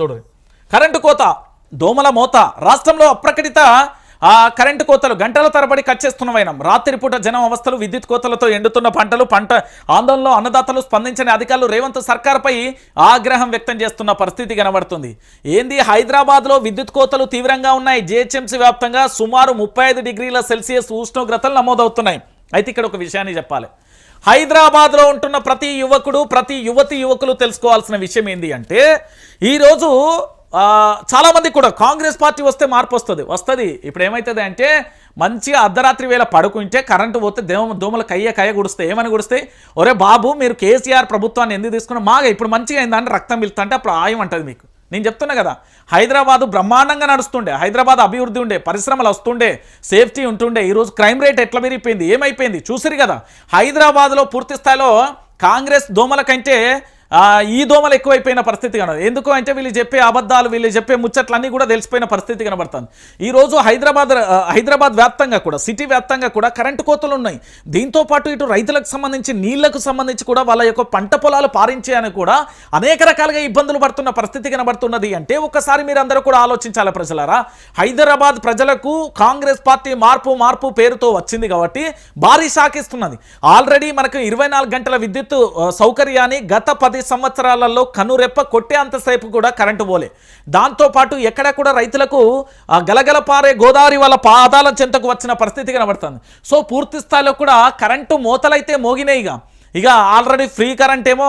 చూడండి కరెంటు కోత దోమల మోత రాష్ట్రంలో అప్రకటిత ఆ కరెంటు కోతలు గంటల తరబడి కట్ చేస్తున్నవైన రాత్రిపూట జనం అవస్థలు విద్యుత్ కోతలతో ఎండుతున్న పంటలు పంట ఆందోళనలో అన్నదాతలు స్పందించని అధికారులు రేవంత్ సర్కార్పై ఆగ్రహం వ్యక్తం చేస్తున్న పరిస్థితి కనబడుతుంది. ఏంది? హైదరాబాద్లో విద్యుత్ కోతలు తీవ్రంగా ఉన్నాయి. జిహెచ్ఎంసీ వ్యాప్తంగా సుమారు ముప్పై డిగ్రీల సెల్సియస్ ఉష్ణోగ్రతలు నమోదవుతున్నాయి. అయితే ఇక్కడ ఒక విషయాన్ని చెప్పాలి. హైదరాబాద్లో ఉంటున్న ప్రతి యువకుడు ప్రతి యువతి యువకులు తెలుసుకోవాల్సిన విషయం ఏంటి అంటే ఈరోజు చాలామంది కూడా కాంగ్రెస్ పార్టీ వస్తే మార్పు వస్తుంది. వస్తుంది. ఇప్పుడు ఏమవుతుంది అంటే మంచిగా అర్ధరాత్రి వేళ పడుకుంటే కరెంటు పోతే దేమ దోమల కయ్య కయ్య గుడిస్తే ఏమని గుడిస్తే ఒరే బాబు మీరు కేసీఆర్ ప్రభుత్వాన్ని ఎందుకు తీసుకున్నా మాగా ఇప్పుడు మంచిగా అయిందంటే రక్తం పిలుతుంటే అప్పుడు ఆయం అంటుంది మీకు. నేను చెప్తున్నా కదా హైదరాబాదు బ్రహ్మాండంగా నడుస్తుండే హైదరాబాద్ అభివృద్ధి ఉండే పరిశ్రమలు వస్తుండే సేఫ్టీ ఉంటుండే ఈరోజు క్రైమ్ రేట్ ఎట్లా పెరిగిపోయింది ఏమైపోయింది చూసిరు కదా హైదరాబాద్లో పూర్తి స్థాయిలో కాంగ్రెస్ దోమల కంటే ఈ దోమలు ఎక్కువైపోయిన పరిస్థితి కనబడుతుంది ఎందుకు అంటే వీళ్ళు చెప్పే అబద్ధాలు వీళ్ళు చెప్పే ముచ్చట్లన్నీ కూడా తెలిసిపోయిన పరిస్థితి కనబడుతుంది. ఈరోజు హైదరాబాద్ హైదరాబాద్ వ్యాప్తంగా కూడా సిటీ వ్యాప్తంగా కూడా కరెంటు కోతలు ఉన్నాయి. దీంతో పాటు ఇటు రైతులకు సంబంధించి నీళ్ళకు సంబంధించి కూడా వాళ్ళ యొక్క పంట పొలాలు పారించేయని కూడా అనేక రకాలుగా ఇబ్బందులు పడుతున్న పరిస్థితి కనబడుతున్నది అంటే ఒకసారి మీరు అందరూ కూడా ఆలోచించాలి ప్రజలారా. హైదరాబాద్ ప్రజలకు కాంగ్రెస్ పార్టీ మార్పు మార్పు పేరుతో వచ్చింది కాబట్టి భారీ షాక్ ఇస్తున్నది. ఆల్రెడీ మనకు ఇరవై గంటల విద్యుత్ సౌకర్యాన్ని గత పది సంవత్సరాలలో కనురెప్ప కొట్టే అంతసేపు కూడా కరెంటు పోలే. దాంతోపాటు ఎక్కడ కూడా రైతులకు గలగల పారే గోదావరి వాళ్ళ పాదాల చెంతకు వచ్చిన పరిస్థితి కనబడుతుంది. సో పూర్తి స్థాయిలో కూడా కరెంటు మూతలైతే మోగినాయి ఇక. ఇక ఆల్రెడీ ఫ్రీ కరెంట్ ఏమో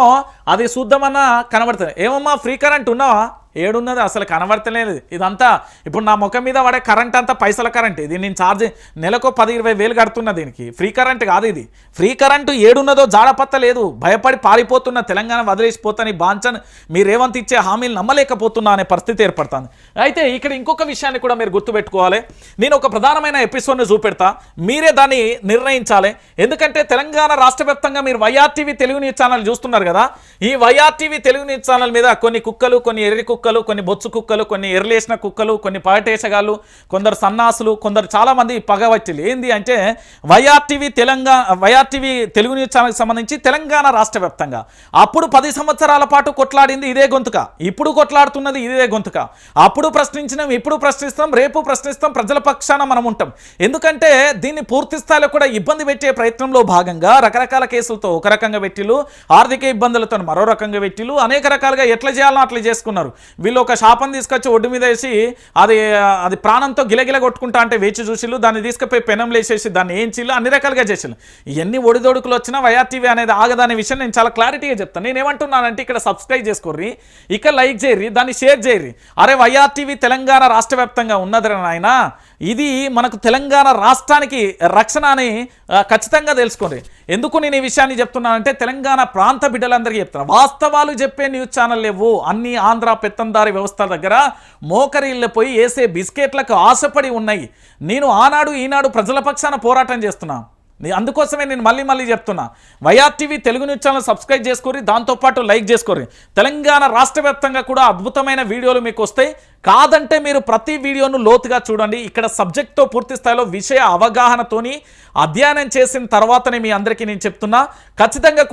అది చూద్దామన్నా కనబడుతుంది. ఏమమ్మా ఫ్రీ కరెంట్ ఉన్నావా? ఏడున్నది అసలు కనబడతలేదు ఇదంతా ఇప్పుడు నా ముఖం మీద పడే కరెంట్ అంతా పైసల కరెంట్ ఇది నేను ఛార్జ్ నెలకు పది ఇరవై వేలు కడుతున్నా దీనికి. ఫ్రీ కరెంట్ కాదు ఇది. ఫ్రీ కరెంటు ఏడున్నదో జాడపత్త లేదు. భయపడి పారిపోతున్న తెలంగాణ వదిలేసిపోతాని బాంచన్. మీరు రేవంత్ ఇచ్చే హామీలు నమ్మలేకపోతున్నా అనే పరిస్థితి ఏర్పడుతుంది. అయితే ఇక్కడ ఇంకొక విషయాన్ని కూడా మీరు గుర్తుపెట్టుకోవాలి. నేను ఒక ప్రధానమైన ఎపిసోడ్ని చూపెడతా. మీరే దాన్ని నిర్ణయించాలి. ఎందుకంటే తెలంగాణ రాష్ట్ర మీరు వైఆర్టీవీ తెలుగు న్యూస్ ఛానల్ చూస్తున్నారు కదా. ఈ వైఆర్టీవీ తెలుగు న్యూస్ ఛానల్ మీద కొన్ని కుక్కలు కొన్ని ఎర్రి కుక్కలు కుక్కలు కొన్ని బొచ్చు కుక్కలు కొన్ని ఎర్లేసిన కుక్కలు కొన్ని పాటేసగాళ్ళు కొందరు సన్నాసులు కొందరు చాలా మంది ఏంది అంటే YRTV Telangana YRTV Telugu news ఛానల్కి సంబంధించి తెలంగాణ రాష్ట్ర వ్యాప్తంగా. అప్పుడు పది సంవత్సరాల పాటు కొట్లాడింది ఇదే గొంతుక. ఇప్పుడు కొట్లాడుతున్నది ఇదే గొంతుక. అప్పుడు ప్రశ్నించినాం ఇప్పుడు ప్రశ్నిస్తాం రేపు ప్రశ్నిస్తాం ప్రజల పక్షాన మనం ఉంటాం. ఎందుకంటే దీన్ని పూర్తి స్థాయిలో కూడా ఇబ్బంది పెట్టే ప్రయత్నంలో భాగంగా రకరకాల కేసులతో ఒక రకంగా పెట్టిలు ఆర్థిక ఇబ్బందులతో మరో రకంగా పెట్టిలు అనేక రకాలుగా ఎట్లా చేయాలో అట్లా చేసుకున్నారు. వీళ్ళు ఒక శాపం తీసుకొచ్చి ఒడ్డు మీద వేసి అది అది ప్రాణంతో గిలగిల కొట్టుకుంటా అంటే వేచి చూసిళ్ళు దాన్ని తీసుకుపోయి పెనం వేసేసి దాన్ని ఏంచిళ్ళు అన్ని రకాలుగా చేసిళ్ళు. ఎన్ని ఒడిదొడుకులు వచ్చినా వైఆర్టీవీ అనేది ఆగదనే విషయం నేను చాలా క్లారిటీగా చెప్తాను. నేను ఏమంటున్నానంటే ఇక్కడ సబ్స్క్రైబ్ చేసుకోర్రి ఇక లైక్ చేయర్రి దాన్ని షేర్ చేయర్రి. అరే వైఆర్టీవీ తెలంగాణ రాష్ట్ర వ్యాప్తంగా ఉన్నదిరా నాయన? ఇది మనకు తెలంగాణ రాష్ట్రానికి రక్షణ అని ఖచ్చితంగా తెలుసుకోండి ఎందుకు నేను ఈ విషయాన్ని చెప్తున్నానంటే తెలంగాణ ప్రాంత బిడ్డలందరికీ చెప్తున్నా. వాస్తవాలు చెప్పే న్యూస్ ఛానల్ లేవు. అన్ని ఆంధ్ర పెత్తందారి వ్యవస్థల దగ్గర మోకరిల్లిపోయి వేసే బిస్కెట్లకు ఆశపడి ఉన్నాయి. నేను ఆనాడు ఈనాడు ప్రజల పక్షాన పోరాటం చేస్తున్నాను అందుకోసమే నేను మళ్ళీ మళ్ళీ చెప్తున్నా. YRTV Telugu news channel subscribe చేసుకోరి దాంతోపాటు లైక్ చేసుకోరి తెలంగాణ రాష్ట్ర వ్యాప్తంగా కూడా అద్భుతమైన వీడియోలు మీకు వస్తాయి. కాదంటే మీరు ప్రతి వీడియోను లోతుగా చూడండి. ఇక్కడ సబ్జెక్ట్తో పూర్తి స్థాయిలో విషయ అవగాహనతోని అధ్యయనం చేసిన తర్వాతనే మీ అందరికీ నేను చెప్తున్నా. ఖచ్చితంగా కూడా